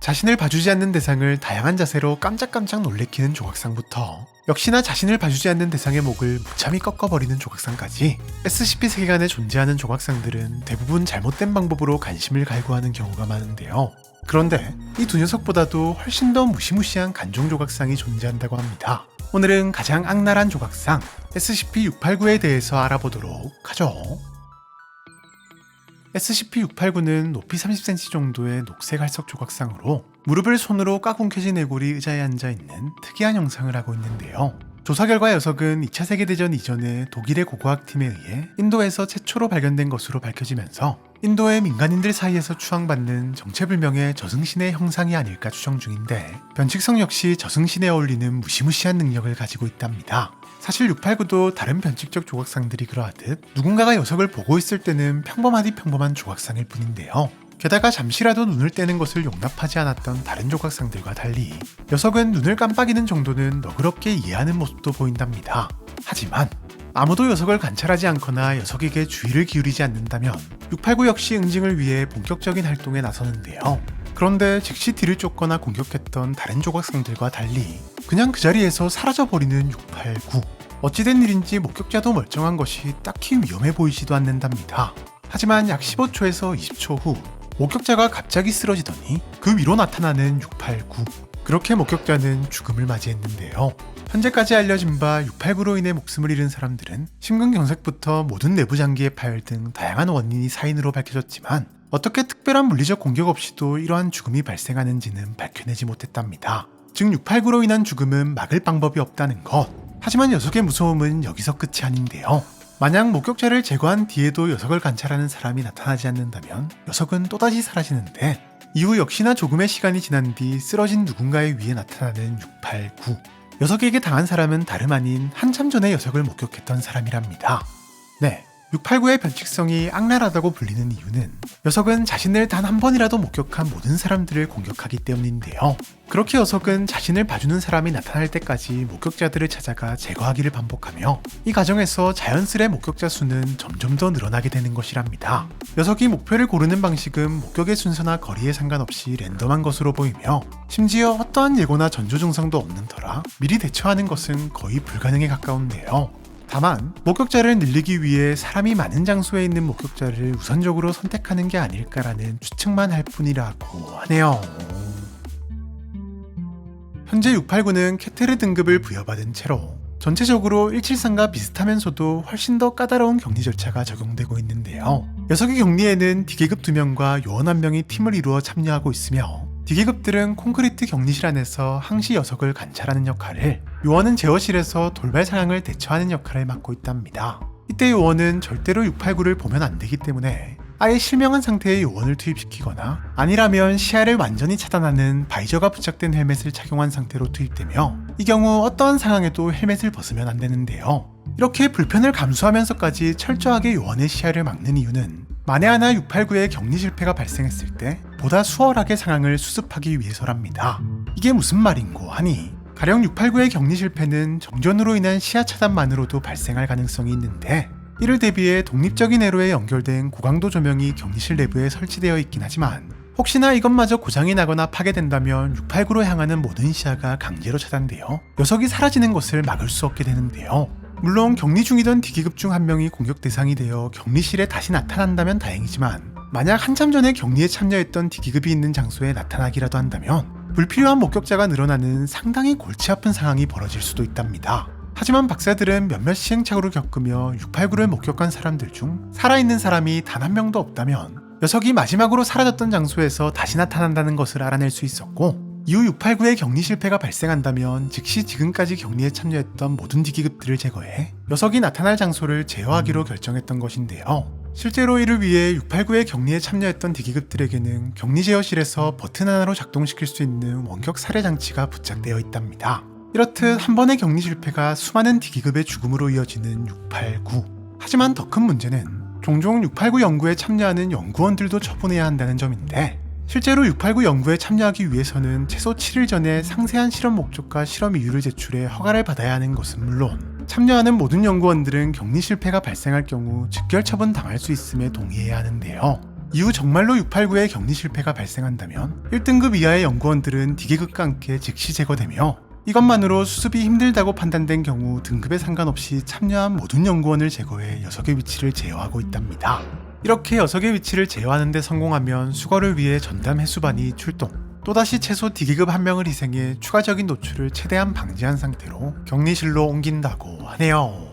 자신을 봐주지 않는 대상을 다양한 자세로 깜짝깜짝 놀래키는 조각상부터 역시나 자신을 봐주지 않는 대상의 목을 무참히 꺾어버리는 조각상까지 SCP 세계관에 존재하는 조각상들은 대부분 잘못된 방법으로 관심을 갈구하는 경우가 많은데요. 그런데 이 두 녀석보다도 훨씬 더 무시무시한 간종 조각상이 존재한다고 합니다. 오늘은 가장 악랄한 조각상 SCP-689에 대해서 알아보도록 하죠. SCP-689는 높이 30cm 정도의 녹색 활석 조각상으로 무릎을 손으로 까꿍켜진 애골이 의자에 앉아 있는 특이한 형상을 하고 있는데요. 조사 결과 녀석은 2차 세계대전 이전에 독일의 고고학팀에 의해 인도에서 최초로 발견된 것으로 밝혀지면서 인도의 민간인들 사이에서 추앙받는 정체불명의 저승신의 형상이 아닐까 추정 중인데 변칙성 역시 저승신에 어울리는 무시무시한 능력을 가지고 있답니다. 사실 689도 다른 변칙적 조각상들이 그러하듯 누군가가 녀석을 보고 있을 때는 평범하디 평범한 조각상일 뿐인데요. 게다가 잠시라도 눈을 떼는 것을 용납하지 않았던 다른 조각상들과 달리 녀석은 눈을 깜빡이는 정도는 너그럽게 이해하는 모습도 보인답니다. 하지만 아무도 녀석을 관찰하지 않거나 녀석에게 주의를 기울이지 않는다면 689 역시 응징을 위해 본격적인 활동에 나서는데요. 그런데 즉시 뒤를 쫓거나 공격했던 다른 조각상들과 달리 그냥 그 자리에서 사라져버리는 689. 어찌된 일인지 목격자도 멀쩡한 것이 딱히 위험해 보이지도 않는답니다. 하지만 약 15초에서 20초 후 목격자가 갑자기 쓰러지더니 그 위로 나타나는 689. 그렇게 목격자는 죽음을 맞이했는데요. 현재까지 알려진 바 689로 인해 목숨을 잃은 사람들은 심근경색부터 모든 내부 장기의 파열 등 다양한 원인이 사인으로 밝혀졌지만 어떻게 특별한 물리적 공격 없이도 이러한 죽음이 발생하는지는 밝혀내지 못했답니다. 즉 689로 인한 죽음은 막을 방법이 없다는 것. 하지만 녀석의 무서움은 여기서 끝이 아닌데요. 만약 목격자를 제거한 뒤에도 녀석을 관찰하는 사람이 나타나지 않는다면 녀석은 또다시 사라지는데 이후 역시나 조금의 시간이 지난 뒤 쓰러진 누군가의 위에 나타나는 689. 녀석에게 당한 사람은 다름 아닌 한참 전에 녀석을 목격했던 사람이랍니다. 네, 689의 변칙성이 악랄하다고 불리는 이유는 녀석은 자신을 단 한 번이라도 목격한 모든 사람들을 공격하기 때문인데요. 그렇게 녀석은 자신을 봐주는 사람이 나타날 때까지 목격자들을 찾아가 제거하기를 반복하며 이 과정에서 자연스레 목격자 수는 점점 더 늘어나게 되는 것이랍니다. 녀석이 목표를 고르는 방식은 목격의 순서나 거리에 상관없이 랜덤한 것으로 보이며 심지어 어떠한 예고나 전조 증상도 없는 터라 미리 대처하는 것은 거의 불가능에 가까운데요. 다만 목격자를 늘리기 위해 사람이 많은 장소에 있는 목격자를 우선적으로 선택하는 게 아닐까라는 추측만 할 뿐이라고 하네요. 현재 689는 캐테르 등급을 부여받은 채로 전체적으로 173과 비슷하면서도 훨씬 더 까다로운 격리 절차가 적용되고 있는데요. 녀석의 격리에는 D계급 2명과 요원 1명이 팀을 이루어 참여하고 있으며 D계급들은 콘크리트 격리실 안에서 항시 녀석을 관찰하는 역할을 요원은 제어실에서 돌발 상황을 대처하는 역할을 맡고 있답니다. 이때 요원은 절대로 689를 보면 안 되기 때문에 아예 실명한 상태의 요원을 투입시키거나 아니라면 시야를 완전히 차단하는 바이저가 부착된 헬멧을 착용한 상태로 투입되며 이 경우 어떠한 상황에도 헬멧을 벗으면 안 되는데요. 이렇게 불편을 감수하면서까지 철저하게 요원의 시야를 막는 이유는 만에 하나 689의 격리 실패가 발생했을 때 보다 수월하게 상황을 수습하기 위해서랍니다. 이게 무슨 말인고 하니 가령 689의 격리 실패는 정전으로 인한 시야 차단만으로도 발생할 가능성이 있는데 이를 대비해 독립적인 회로에 연결된 고강도 조명이 격리실 내부에 설치되어 있긴 하지만 혹시나 이것마저 고장이 나거나 파괴된다면 689로 향하는 모든 시야가 강제로 차단되어 녀석이 사라지는 것을 막을 수 없게 되는데요. 물론 격리 중이던 D기급 중 한 명이 공격 대상이 되어 격리실에 다시 나타난다면 다행이지만 만약 한참 전에 격리에 참여했던 D기급이 있는 장소에 나타나기라도 한다면 불필요한 목격자가 늘어나는 상당히 골치 아픈 상황이 벌어질 수도 있답니다. 하지만 박사들은 몇몇 시행착오를 겪으며 689를 목격한 사람들 중 살아있는 사람이 단 한 명도 없다면 녀석이 마지막으로 사라졌던 장소에서 다시 나타난다는 것을 알아낼 수 있었고 이후 689의 격리 실패가 발생한다면 즉시 지금까지 격리에 참여했던 모든 D기급들을 제거해 녀석이 나타날 장소를 제어하기로 결정했던 것인데요. 실제로 이를 위해 689의 격리에 참여했던 D기급들에게는 격리 제어실에서 버튼 하나로 작동시킬 수 있는 원격 살해 장치가 부착되어 있답니다. 이렇듯 한 번의 격리 실패가 수많은 D기급의 죽음으로 이어지는 689. 하지만 더 큰 문제는 종종 689 연구에 참여하는 연구원들도 처분해야 한다는 점인데 실제로 689 연구에 참여하기 위해서는 최소 7일 전에 상세한 실험 목적과 실험 이유를 제출해 허가를 받아야 하는 것은 물론 참여하는 모든 연구원들은 격리 실패가 발생할 경우 즉결 처분 당할 수 있음에 동의해야 하는데요. 이후 정말로 689의 격리 실패가 발생한다면 1등급 이하의 연구원들은 D계급과 함께 즉시 제거되며 이것만으로 수습이 힘들다고 판단된 경우 등급에 상관없이 참여한 모든 연구원을 제거해 녀석의 위치를 제어하고 있답니다. 이렇게 녀석의 위치를 제어하는 데 성공하면 수거를 위해 전담 해수반이 출동. 또다시 최소 D계급 한 명을 희생해 추가적인 노출을 최대한 방지한 상태로 격리실로 옮긴다고 하네요.